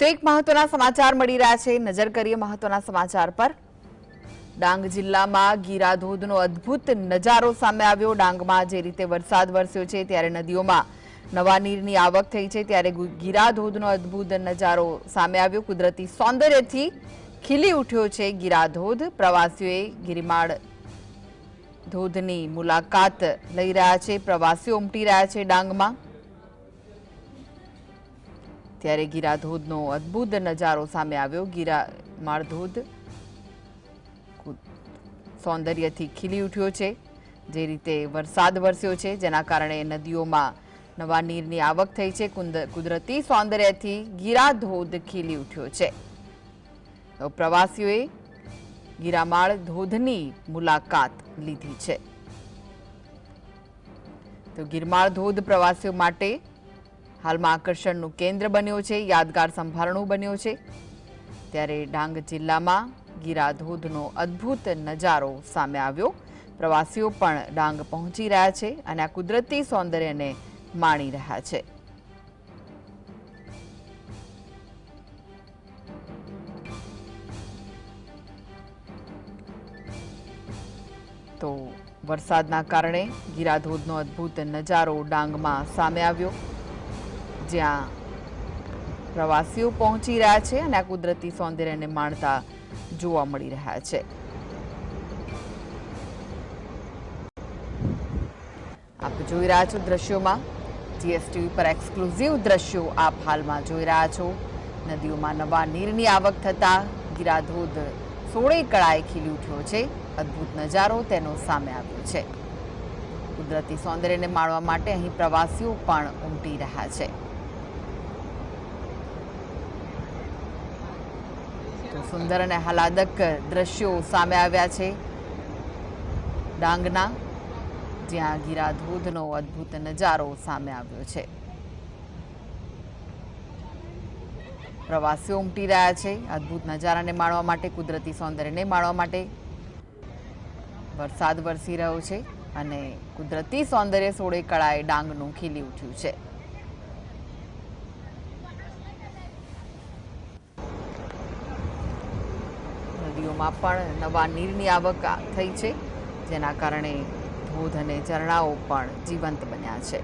તો એક મહત્વના સમાચાર મળી રહ્યા છે. નજર કરીએ મહત્વના સમાચાર પર. ડાંગ જિલ્લામાં ગીરાધોધનો અદ્ભુત નજારો સામે આવ્યો. ડાંગમાં જે રીતે વરસાદ વરસ્યો છે ત્યારે નદીઓમાં નવા નીરની આવક થઈ છે ત્યારે ગીરાધોધનો ગીરા અદ્ભુત નજારો સામે આવ્યો. કુદરતી સૌંદર્યથી ખીલી ઉઠ્યો છે ગીરાધોધ. પ્રવાસીઓએ ગિરિમાળ ધોધની મુલાકાત લઈ રહ્યા છે. પ્રવાસીઓ ઉમટી રહ્યા છે ડાંગમાં. ત્યારે ગીરા ધોધનો અદ્ભુત નજારો સામે આવ્યો. ગીરા માળ ધોધ સૌંદર્યથી ખીલી ઉઠ્યો છે, જે રીતે વરસાદ વરસ્યો છે, જેના કારણે નદીઓમાં નવા નીરની આવક થઈ છે. કુંદ- કુદરતી સૌંદર્યથી ગીરાધોધ ખીલી ઉઠ્યો છે. પ્રવાસીઓએ ગીરામાળ ધોધની મુલાકાત લીધી છે. તો ગિરમાળ ધોધ પ્રવાસીઓ માટે હાલમાં આકર્ષણનું કેન્દ્ર બન્યો છે, યાદગાર સંભારણું બન્યો છે. ત્યારે ડાંગ જિલ્લામાં ગીરાધોધનો અદ્ભુત નજારો સામે આવ્યો. પ્રવાસીઓ પણ ડાંગ પહોંચી રહ્યા છે અને આ કુદરતી સૌંદર્યને માણી રહ્યા છે. તો વરસાદના કારણે ગીરાધોધનો અદ્ભુત નજારો ડાંગમાં સામે આવ્યો. જ્યાં પ્રવાસીઓ પહોંચી રહ્યા છે અને આ કુદરતી સૌંદર્યને માણતા જોવા મળી રહ્યા છે. આપ જોઈ રહ્યા છો દ્રશ્યોમાં. જીએસટીવી પર એક્સક્લુઝિવ દ્રશ્યો આપ હાલમાં જોઈ રહ્યા છો. નદીઓમાં નવા નીરની આવક થતા ગિરાધોધ સોળે કળાએ ખીલી ઉઠ્યો છે. અદ્ભુત નજારો તેનો સામે આવ્યો છે. કુદરતી સૌંદર્યને માણવા માટે અહીં પ્રવાસીઓ પણ ઉમટી રહ્યા છે. સુંદર અને આહલાદક દ્રશ્યો સામે આવ્યા છે. ડાંગના, જ્યાં ગીરાધોધનો અદ્ભુત નજારો સામે આવ્યો છે. પ્રવાસીઓ ઉમટી રહ્યા છે. અદ્ભુત નજારાને માણવા માટે, કુદરતી સૌંદર્યને માણવા માટે. વરસાદ વરસી રહ્યો છે અને કુદરતી સૌંદર્ય સોળે કળાએ ડાંગનું ખીલી ઉઠ્યું છે. નદીઓમાં પણ નવા નીરની આવક થઈ છે, જેના કારણે ધોધ અને ઝરણાઓ પણ જીવંત બન્યા છે.